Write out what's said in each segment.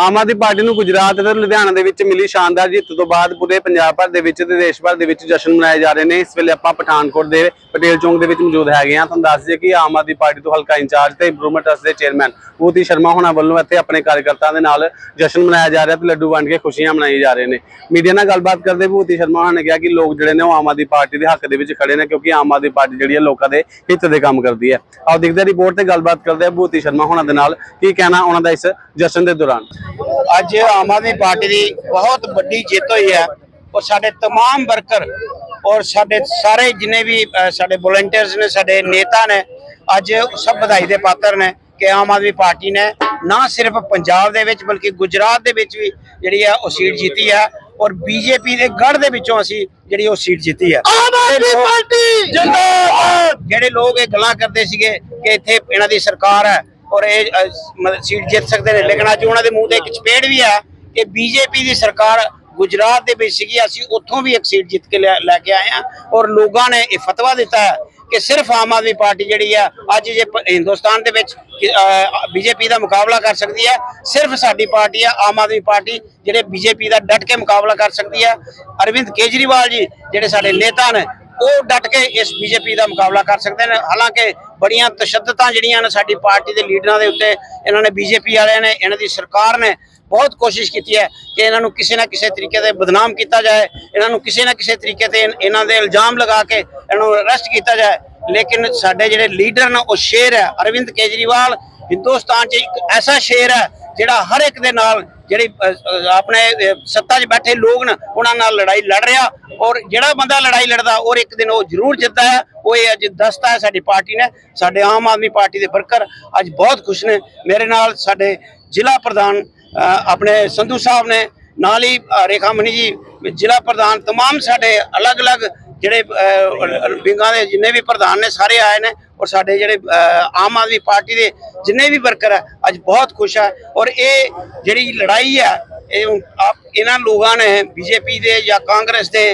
ਆਮ Aadmi party ਨੂੰ ਗੁਜਰਾਤ ਅਤੇ ਲੁਧਿਆਣਾ ਦੇ ਵਿੱਚ ਮਿਲੀ ਸ਼ਾਨਦਾਰ ਜਿੱਤ ਤੋਂ ਬਾਅਦ ਪੂਰੇ ਪੰਜਾਬ ਭਰ ਦੇ ਵਿੱਚ ਤੇ ਦੇਸ਼ ਭਰ ਦੇ ਵਿੱਚ ਜਸ਼ਨ ਮਨਾਏ ਜਾ ਰਹੇ ਨੇ। ਇਸ ਵੇਲੇ ਆਪਾਂ ਪਠਾਨਕੋਟ ਦੇ ਪਟੇਲ ਚੌਂਕ ਦੇ ਵਿੱਚ ਮੌਜੂਦ ਹੈਗੇ ਹਾਂ। ਤੁਹਾਨੂੰ ਦੱਸ ਦਈਏ ਕਿ ਆਮ ਆਦਮੀ ਪਾਰਟੀ ਤੋਂ ਹਲਕਾ ਇੰਚਾਰਜ ਤੇ ਇੰਪਰੂਵਮੈਂਟ ਟਰਸਟ ਦੇ ਚੇਅਰਮੈਨ ਭੂਤੀ ਸ਼ਰਮਾ ਹੋਣਾ ਵੱਲੋਂ ਇੱਥੇ ਆਪਣੇ ਕਾਰਜਕਰਤਾਆਂ ਦੇ ਨਾਲ ਜਸ਼ਨ ਮਨਾਇਆ ਜਾ ਰਿਹਾ ਤੇ ਲੱਡੂ ਵੰਡ ਕੇ ਖੁਸ਼ੀਆਂ ਮਨਾਈ ਜਾ ਰਹੇ ਨੇ। ਮੀਡੀਆ ਨਾਲ ਗੱਲਬਾਤ ਕਰਦੇ ਭੂਤੀ ਸ਼ਰਮਾ ਹੋਣਾ ਨੇ ਕਿਹਾ ਕਿ ਲੋਕ ਜਿਹੜੇ ਨੇ ਉਹ ਆਮ ਆਦਮੀ ਪਾਰਟੀ ਦੇ ਹੱਕ ਦੇ ਵਿੱਚ ਖੜੇ ਨੇ ਕਿਉਂਕਿ ਆਮ ਆਦਮੀ ਪਾਰਟੀ ਜਿਹੜੀ ਹੈ ਲੋਕਾਂ ਦੇ ਹਿੱਤ ਦੇ ਕੰਮ ਕਰਦੀ ਹੈ। ਆਓ ਦੇਖਦੇ ਰਿਪੋਰਟ ਤੇ ਗੱਲਬਾਤ ਕਰਦੇ ਆ ਭੂਤੀ ਸ਼ਰਮਾ ਹੋਣਾ ਦੇ ਨਾਲ। ਕੀ ਕਹਿਣਾ ਉਹਨਾਂ ਦਾ ਇਸ ਜਸ਼ਨ ਦੇ ਦੌਰਾਨ? ਅੱਜ ਆਮ ਆਦਮੀ ਪਾਰਟੀ ਦੀ ਬਹੁਤ ਵੱਡੀ ਜਿੱਤ ਹੋਈ ਹੈ ਔਰ ਸਾਡੇ तमाम ਵਰਕਰ ਔਰ ਸਾਡੇ ਸਾਰੇ ਜਿੰਨੇ ਵੀ ਅ, ਸਾਡੇ ਵੋਲੰਟੀਅਰਸ ਨੇ ਸਾਡੇ ਨੇਤਾ ਨੇ ਅੱਜ ਸਭ ਵਧਾਈ ਦੇ ਪਾਤਰ ਨੇ ਕਿ ਆਮ ਆਦਮੀ ਪਾਰਟੀ ਨੇ ਨਾ ਸਿਰਫ ਪੰਜਾਬ ਦੇ ਵਿੱਚ ਬਲਕਿ ਗੁਜਰਾਤ ਦੇ ਵਿੱਚ ਵੀ ਜਿਹੜੀ ਹੈ ਉਹ ਸੀਟ ਜਿੱਤੀ ਹੈ ਔਰ ਬੀਜੇਪੀ ਦੇ ਗੜ ਦੇ ਵਿੱਚੋਂ ਅਸੀਂ ਜਿਹੜੀ ਉਹ ਸੀਟ ਜਿੱਤੀ ਹੈ ਆਮ ਆਦਮੀ ਪਾਰਟੀ ਜਿੰਦਾਬਾਦ ਜਿਹੜੇ ਲੋਕ ਇਹ ਗੱਲਾਂ ਕਰਦੇ ਸੀਗੇ ਕਿ ਇੱਥੇ ਇਹਨਾਂ ਦੀ ਸਰਕਾਰ ਹੈ ਔਰ ਇਹ ਮਤਲਬ ਸੀਟ ਜਿੱਤ ਸਕਦੇ ਨੇ। ਲੇਕਿਨ ਅੱਜ ਉਹਨਾਂ ਦੇ ਮੂੰਹ ਤੇ ਇੱਕ ਚਪੇੜ ਵੀ ਆ ਕਿ ਬੀਜੇਪੀ ਦੀ ਸਰਕਾਰ ਗੁਜਰਾਤ ਦੇ ਵਿੱਚ ਸੀਗੀ। ਅਸੀਂ ਉੱਥੋਂ ਵੀ ਇੱਕ ਸੀਟ ਜਿੱਤ ਕੇ ਲਿਆ- ਲੈ ਕੇ ਆਏ ਆ ਔਰ ਲੋਕਾਂ ਨੇ ਇਹ ਫਤਵਾ ਦਿੱਤਾ ਹੈ ਕਿ ਸਿਰਫ ਆਮ ਆਦਮੀ ਪਾਰਟੀ ਜਿਹੜੀ ਆ ਅੱਜ ਜੇ ਪ- ਹਿੰਦੁਸਤਾਨ ਦੇ ਵਿੱਚ ਬੀਜੇਪੀ ਦਾ ਮੁਕਾਬਲਾ ਕਰ ਸਕਦੀ ਹੈ। ਸਿਰਫ ਸਾਡੀ ਪਾਰਟੀ ਆ ਆਮ ਆਦਮੀ ਪਾਰਟੀ ਜਿਹੜੇ ਬੀਜੇਪੀ ਦਾ ਡਟ ਕੇ ਮੁਕਾਬਲਾ ਕਰ ਸਕਦੀ ਹੈ। ਅਰਵਿੰਦ ਕੇਜਰੀਵਾਲ ਜੀ, ਜਿਹੜੇ ਸਾਡੇ ਨੇਤਾ ਨੇ ਉਹ ਡਟ ਕੇ ਇਸ ਬੀਜੇਪੀ ਦਾ ਮੁਕਾਬਲਾ ਕਰ ਸਕਦੇ ਨੇ। ਹਾਲਾਂਕਿ ਬੜੀਆਂ ਤਸ਼ੱਦਦਾਂ ਜਿਹੜੀਆਂ ਨੇ ਸਾਡੀ ਪਾਰਟੀ ਦੇ ਲੀਡਰਾਂ ਦੇ ਉੱਤੇ ਇਹਨਾਂ ਨੇ ਬੀਜੇਪੀ ਵਾਲਿਆਂ ਨੇ, ਇਹਨਾਂ ਦੀ ਸਰਕਾਰ ਨੇ ਬਹੁਤ ਕੋਸ਼ਿਸ਼ ਕੀਤੀ ਹੈ ਕਿ ਇਹਨਾਂ ਨੂੰ ਕਿਸੇ ਨਾ ਕਿਸੇ ਤਰੀਕੇ ਤੇ ਬਦਨਾਮ ਕੀਤਾ ਜਾਏ, ਇਹਨਾਂ ਨੂੰ ਕਿਸੇ ਨਾ ਕਿਸੇ ਤਰੀਕੇ ਤੇ ਇਹਨਾਂ ਦੇ ਇਲਜ਼ਾਮ ਲਗਾ ਕੇ ਇਹਨਾਂ ਨੂੰ ਅਰੈਸਟ ਕੀਤਾ ਜਾਏ। ਲੇਕਿਨ ਸਾਡੇ ਜਿਹੜੇ ਲੀਡਰ ਨੇ, ਉਹ ਸ਼ੇਰ ਹੈ। ਅਰਵਿੰਦ ਕੇਜਰੀਵਾਲ ਹਿੰਦੁਸਤਾਨ 'ਚ ਇੱਕ ਐਸਾ ਸ਼ੇਰ ਹੈ ਜਿਹੜਾ ਹਰ ਇੱਕ ਦੇ ਨਾਲ ਜਿਹੜੀ ਅ, ਅ, ਆਪਣੇ ਅ, ਸੱਤਾ 'ਚ ਬੈਠੇ ਲੋਕ ਨੇ ਉਹਨਾਂ ਨਾਲ ਲੜਾਈ ਲੜ ਰਿਹਾ ਔਰ ਜਿਹੜਾ ਬੰਦਾ ਲੜਾਈ ਲੜਦਾ ਔਰ ਇੱਕ ਦਿਨ ਉਹ ਜ਼ਰੂਰ ਜਿੱਤਦਾ ਹੈ ਉਹ ਇਹ ਅੱਜ ਦੱਸਦਾ ਹੈ ਸਾਡੀ ਪਾਰਟੀ ਨੇ ਸਾਡੇ ਆਮ ਆਦਮੀ ਪਾਰਟੀ ਦੇ ਵਰਕਰ ਅੱਜ ਬਹੁਤ ਖੁਸ਼ ਨੇ ਮੇਰੇ ਨਾਲ ਸਾਡੇ ਜ਼ਿਲ੍ਹਾ ਪ੍ਰਧਾਨ ਅ, ਆਪਣੇ ਸੰਧੂ ਸਾਹਿਬ ਨੇ ਨਾਲ ਹੀ ਅ, ਰੇਖਾ ਮਨੀ ਜੀ ਜ਼ਿਲ੍ਹਾ ਪ੍ਰਧਾਨ तमाम ਸਾਡੇ ਅਲੱਗ-ਅਲੱਗ ਜਿਹੜੇ ਅ, ਵਿੰਗਾਂ ਦੇ ਜਿੰਨੇ ਵੀ ਪ੍ਰਧਾਨ ਨੇ ਸਾਰੇ ਆਏ ਨੇ ਔਰ ਸਾਡੇ ਜਿਹੜੇ ਆਮ ਆਦਮੀ ਪਾਰਟੀ ਦੇ ਜਿੰਨੇ ਵੀ ਵਰਕਰ ਹੈ ਅੱਜ ਬਹੁਤ ਖੁਸ਼ ਹੈ ਔਰ ਇਹ ਜਿਹੜੀ ਲੜਾਈ ਹੈ ਇਹ ਆਪ ਇਹਨਾਂ ਲੋਕਾਂ ਨੇ ਬੀਜੇਪੀ ਦੇ ਜਾਂ ਕਾਂਗਰਸ ਦੇ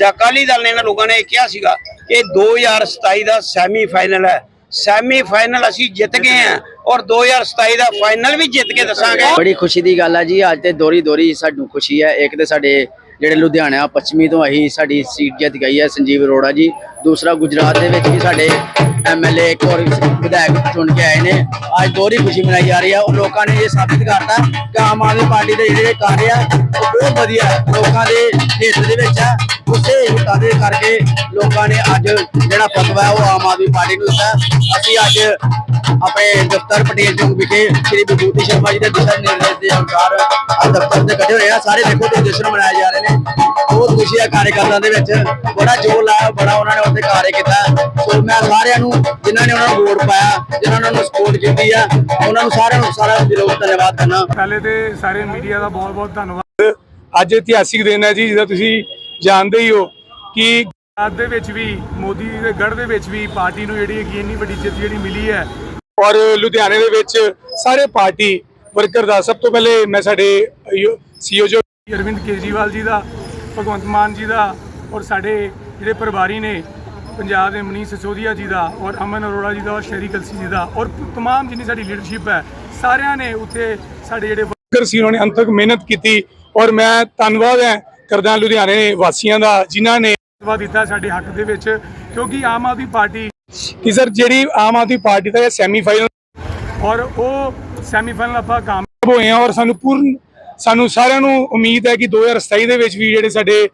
ਜਾਂ ਅਕਾਲੀ ਦਲ ਨੇ ਇਹਨਾਂ ਲੋਕਾਂ ਨੇ ਕਿਹਾ ਸੀਗਾ ਕਿ 2027 ਦਾ ਸੈਮੀ ਫਾਈਨਲ ਹੈ। ਸੈਮੀ ਫਾਈਨਲ ਅਸੀਂ ਜਿੱਤ ਗਏ ਹਾਂ ਔਰ 2027 ਦਾ ਫਾਈਨਲ ਵੀ ਜਿੱਤ ਕੇ ਦੱਸਾਂਗੇ। ਬੜੀ ਖੁਸ਼ੀ ਦੀ ਗੱਲ ਹੈ ਜੀ ਅੱਜ ਤੇ ਦੋਰੀ ਦੋਰੀ ਸਾਨੂੰ ਖੁਸ਼ੀ ਹੈ। ਇੱਕ ਤੇ ਸਾਡੇ ਜਿਹੜੇ ਲੁਧਿਆਣਾ ਪੱਛਮੀ ਤੋਂ ਅਸੀਂ ਸਾਡੀ ਸੀਟ ਜਿੱਤ ਗਈ ਹੈ ਸੰਜੀਵ ਅਰੋੜਾ ਜੀ। ਦੂਸਰਾ ਗੁਜਰਾਤ ਦੇ ਵਿੱਚ ਵੀ ਸਾਡੇ ਐਮਐਲਏ ਇੱਕ ਹੋਰ ਵਿਧਾਇਕ ਚੁਣ ਕੇ ਆਏ ਨੇ। ਅੱਜ ਦੋਹਰੀ ਖੁਸ਼ੀ ਮਨਾਈ ਜਾ ਰਹੀ ਹੈ ਔਰ ਲੋਕਾਂ ਨੇ ਇਹ ਸਾਬਿਤ ਕਰਤਾ ਕਿ ਆਮ ਆਦਮੀ ਪਾਰਟੀ ਦੇ ਜਿਹੜੇ ਕਾਰਜ ਆ, ਉਹ ਬਹੁਤ ਵਧੀਆ ਲੋਕਾਂ ਦੇ ਹਿੱਤ ਦੇ ਵਿੱਚ ਹੈ ਉਸੇ ਹਿੱਤਾਂ ਕਰਕੇ ਲੋਕਾਂ ਨੇ ਅੱਜ ਜਿਹੜਾ ਫਤਵਾ ਉਹ ਆਮ ਆਦਮੀ ਪਾਰਟੀ ਨੂੰ ਦਿੱਤਾ ਅਸੀਂ ਅੱਜ ਆਪਣੇ ਦਫ਼ਤਰ ਪਟੇਲ ਚੌਂਕ ਵਿਖੇ ਸ੍ਰੀ ਵਿਭੂਤੀ ਸ਼ਰਮਾ ਜੀ ਦੇ ਦਿਸ਼ਾ ਨਿਰਦੇਸ਼ ਦੇ ਅਨੁਸਾਰ ਆਹ ਦਫ਼ਤਰ ਦੇ ਇਕੱਠੇ ਹੋਏ ਆ। ਸਾਰੇ ਦੇਖੋ ਤੇ ਜਸ਼ਨ ਮਨਾਏ ਜਾ ਰਹੇ ਨੇ। ਬਹੁਤ ਖੁਸ਼ੀ ਹੈ ਕਾਰਜਕਰਤਾਆਂ ਦੇ ਵਿੱਚ। ਬੜਾ ਜੋਰ ਲਾਇਆ, ਬੜਾ ਉਹਨਾਂ ਨੇ ਉੱਥੇ ਕਾਰਜ ਕੀਤਾ। ਸੋ ਮੈਂ ਸਾਰਿਆਂ ਨੂੰ, ਜਿਨ੍ਹਾਂ ਨੇ ਉਹਨਾਂ ਨੂੰ ਵੋਟ ਪਾਇਆ, ਜਿਨ੍ਹਾਂ ਨੇ ਉਹਨਾਂ ਨੂੰ ਸਪੋਰਟ ਕੀਤੀ ਆ, ਉਹਨਾਂ ਨੂੰ ਸਾਰਿਆਂ ਨੂੰ ਸਾਰਾ ਦਿਲੋਂ ਧੰਨਵਾਦ ਕਰਨਾ। ਪਹਿਲੇ ਤੇ ਸਾਰੇ ਮੀਡੀਆ ਦਾ ਬਹੁਤ ਬਹੁਤ ਧੰਨਵਾਦ। ਅੱਜ ਇਤਿਹਾਸਿਕ ਦਿਨ ਹੈ ਜੀ ਜਿਹਦਾ ਤੁਸੀਂ ਜਾਣਦੇ ਹੀ ਹੋ ਕਿ ਗੁਜਰਾਤ ਦੇ ਵਿੱਚ ਵੀ ਮੋਦੀ ਦੇ ਗੜ ਦੇ ਵਿੱਚ ਵੀ ਪਾਰਟੀ ਨੂੰ ਜਿਹੜੀ ਹੈਗੀ ਇੰਨੀ ਵੱਡੀ ਜਿੱਤ ਜਿਹੜੀ ਮਿਲੀ ਹੈ ਔਰ ਲੁਧਿਆਣੇ ਦੇ ਵਿੱਚ ਸਾਰੇ ਪਾਰਟੀ ਵਰਕਰ ਦਾ ਸਭ ਤੋਂ ਪਹਿਲੇ ਮੈਂ ਸਾਡੇ ਸੀਓ ਜੋ ਅਰਵਿੰਦ ਕੇਜਰੀਵਾਲ ਜੀ ਦਾ ਭਗਵੰਤ ਮਾਨ ਜੀ ਦਾ ਔਰ ਸਾਡੇ ਜਿਹੜੇ ਪ੍ਰਭਾਰੀ ਨੇ ਪੰਜਾਬ ਦੇ ਮਨੀਸ਼ ਸਿਸੋਦੀਆ ਜੀ ਦਾ ਔਰ ਅਮਨ ਅਰੋੜਾ ਜੀ ਦਾ ਔਰ ਸ਼ਹਿਰੀ ਕਲਸੀ ਜੀ ਦਾ ਔਰ तमाम ਜਿੰਨੀ ਸਾਡੀ ਲੀਡਰਸ਼ਿਪ ਹੈ ਸਾਰਿਆਂ ਨੇ ਉੱਥੇ ਸਾਡੇ ਜਿਹੜੇ ਵਰਕਰ ਸੀ ਉਹਨਾਂ ਨੇ ਅੰਤ ਤੱਕ ਮਿਹਨਤ ਕੀਤੀ ਔਰ ਮੈਂ ਧੰਨਵਾਦ ਹੈ ਕਰਦਾ ਲੁਧਿਆਣੇ ਵਾਸੀਆਂ ਦਾ ਜਿਨ੍ਹਾਂ ਨੇ ਧੰਨਵਾਦ ਦਿੱਤਾ ਸਾਡੇ ਹੱਕ ਦੇ ਵਿੱਚ ਕਿਉਂਕਿ ਆਮ ਆਦਮੀ ਪਾਰਟੀ ਕਿ ਸਰ ਜਿਹੜੀ ਆਮ ਆਦਮੀ ਪਾਰਟੀ ਦਾ ਸੈਮੀਫਾਈਨਲ ਔਰ ਉਹ ਸੈਮੀਫਾਈਨਲ ਆਪਾਂ ਕਾਮਯਾਬ ਹੋਏ ਆ ਔਰ ਸਾਨੂੰ ਪੂਰਨ ਸਾਨੂੰ ਸਾਰਿਆਂ ਨੂੰ ਉਮੀਦ ਹੈ ਕਿ 2027 ਦੇ ਵਿੱਚ ਵੀ ਜਿਹੜੇ ਸਾਡੇ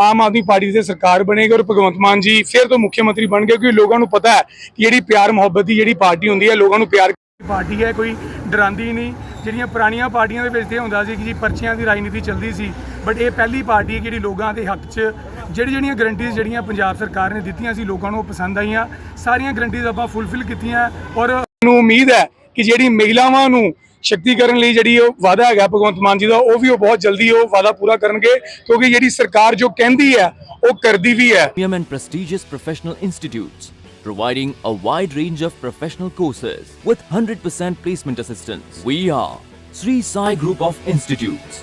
ਆਮ ਆਦਮੀ ਪਾਰਟੀ ਦੀ ਸਰਕਾਰ ਬਣੇਗੀ ਔਰ ਭਗਵੰਤ ਮਾਨ ਜੀ ਫਿਰ ਤੋਂ ਮੁੱਖ ਮੰਤਰੀ ਬਣ ਗਏ ਕਿਉਂਕਿ ਲੋਕਾਂ ਨੂੰ ਪਤਾ ਹੈ ਕਿ ਜਿਹੜੀ ਪਿਆਰ ਮੁਹੱਬਤ ਦੀ ਜਿਹੜੀ ਪਾਰਟੀ ਹੁੰਦੀ ਹੈ ਲੋਕਾਂ ਨੂੰ ਪਿਆਰ ਪਾਰਟੀ ਹੈ ਕੋਈ ਡਰਾਂਦੀ ਨਹੀਂ। ਜਿਹੜੀਆਂ ਪੁਰਾਣੀਆਂ ਪਾਰਟੀਆਂ ਦੇ ਵਿੱਚ ਤੇ ਹੁੰਦਾ ਸੀ ਕਿ ਜੀ ਪਰਚੀਆਂ ਦੀ ਰਾਜਨੀਤੀ ਚੱਲਦੀ ਸੀ ਬਟ ਇਹ ਪਹਿਲੀ ਪਾਰਟੀ ਹੈ ਜਿਹੜੀ ਲੋਕਾਂ ਦੇ ਹੱਕ 'ਚ ਜਿਹੜੀ ਜਿਹੜੀਆਂ ਗਰੰਟੀਜ਼ ਜਿਹੜੀਆਂ ਪੰਜਾਬ ਸਰਕਾਰ ਨੇ ਦਿੱਤੀਆਂ ਸੀ ਲੋਕਾਂ ਨੂੰ ਪਸੰਦ ਆਈਆਂ ਸਾਰੀਆਂ ਗਰੰਟੀਜ਼ ਆਪਾਂ ਫੁੱਲਫਿਲ ਕੀਤੀਆਂ ਔਰ ਨੂੰ ਉਮੀਦ ਹੈ ਕਿ ਜਿਹੜੀ ਮਹਿਲਾਵਾਂ ਨੂੰ ਸ਼ਕਤੀਕਰਨ ਲਈ ਜਿਹੜੀ ਉਹ ਵਾਅਦਾ ਹੈਗਾ ਭਗਵੰਤ ਮਾਨ ਜੀ ਦਾ ਉਹ ਵੀ ਉਹ ਬਹੁਤ ਜਲਦੀ ਉਹ ਵਾਅਦਾ ਪੂਰਾ ਕਰਨਗੇ ਕਿਉਂਕਿ ਜਿਹੜੀ ਸਰਕਾਰ ਜੋ ਕਹਿੰਦੀ ਹੈ ਉਹ ਕਰਦੀ ਵੀ ਹੈ premium and prestigious professional institutes, providing a wide range of professional courses with 100% placement assistance. We are Sri Sai Group of Institutes.